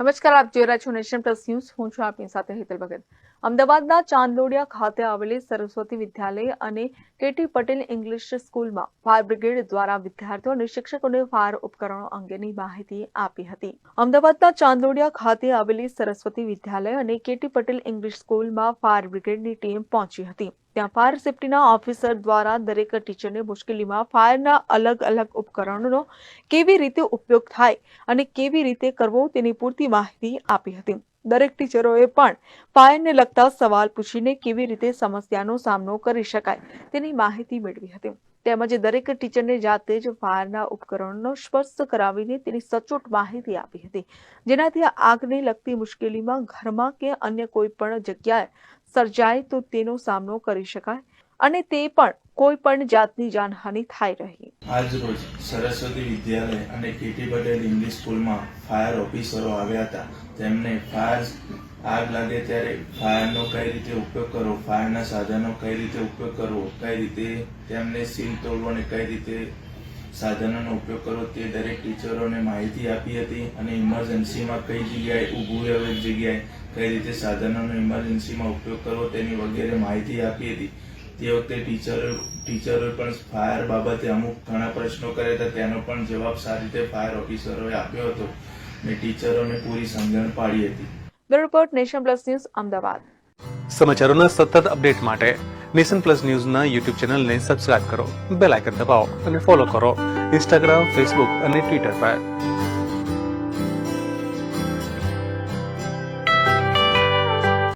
નમસ્કાર, આપ જોઈ રહ્યા છો નેશન પ્લસ ન્યૂઝ. હું છું આપની સાથે હેતલ ભગત. અમદાવાદના ચાંદલોડિયા ખાતે આવેલી સરસ્વતી વિદ્યાલય અને કેટી પટેલ ઇંગ્લિશ સ્કૂલમાં ફાયર બ્રિગેડ દ્વારા વિદ્યાર્થીઓ અને શિક્ષકોને ફાયર ઉપકરણો અંગેની માહિતી આપી હતી. અમદાવાદના ચાંદલોડિયા ખાતે આવેલી સરસ્વતી વિદ્યાલય અને કેટી પટેલ ઇંગ્લિશ સ્કૂલમાં ફાયર બ્રિગેડની ટીમ પહોંચી હતી. ત્યાં ફાયર સેફટીના ઓફિસર દ્વારા દરેક ટીચરને મુશ્કેલીમાં ફાયરના અલગ અલગ ઉપકરણોનો કેવી રીતે ઉપયોગ થાય અને કેવી રીતે કરવો તેની પૂરતી માહિતી આપી હતી. દરેક ટીચરોએ પણ ફાયરને લગતા સવાલ પૂછીને કેવી રીતે સમસ્યાનો સામનો કરી શકાય તેની માહિતી મેળવી હતી. તેમજ દરેક ટીચરને જાતે જ ફાયરના ઉપકરણનો સ્પર્શ કરાવીને તેની સચોટ માહિતી આપી હતી. જેનાથી આગને લગતી મુશ્કેલીમાં ઘરમાં કે અન્ય કોઈ પણ જગ્યાએ સર્જાય તો તેનો સામનો કરી શકાય. અને તે પણ કોઈ પણ જાતની જાનહાનિ થાય રહી. આજ રોજ સરસ્વતી વિદ્યાલય અને કેટી પટેલ ઇંગ્લિશ સ્કૂલમાં ફાયર ઓફિસરો આવ્યા હતા. તેમને ફાયર આગ લાગે ત્યારે ફાયરનો કઈ રીતે ઉપયોગ કરવો, ફાયરના સાધનો કઈ રીતે ઉપયોગ કરવો, કઈ રીતે તેમને સીલ તોડવો અને કઈ રીતે સાધનોનો ઉપયોગ કરવો તે દરેક ટીચરોને માહિતી આપી હતી અને ઇમરજન્સીમાં કઈ જગ્યાએ ઊભું રહેવું જગ્યાએ કઈ રીતે સાધનોનો ઇમરજન્સીમાં ઉપયોગ કરવો તેની વગેરે માહિતી આપી હતી. તે વખતે ટીચરો ટિચરોએ પણ ફાયર બાબતે અમુક ઘણા પ્રશ્નો કર્યા હતા. તેનો પણ જવાબ સારી રીતે ફાયર ઓફિસરોએ આપ્યો હતો ને ટીચરોને પૂરી સમજણ પાડી હતી. Bureau report nation plus news Ahmedabad. સમાચારોના સતત અપડેટ માટે નેશન પ્લસ ન્યૂઝના યુટ્યુબ ચેનલને સબસ્ક્રાઇબ કરો બેલ આઇકન દબાવો અને ફોલો કરો ઇન્સ્ટાગ્રામ ફેસબુક અને ટ્વિટર પર.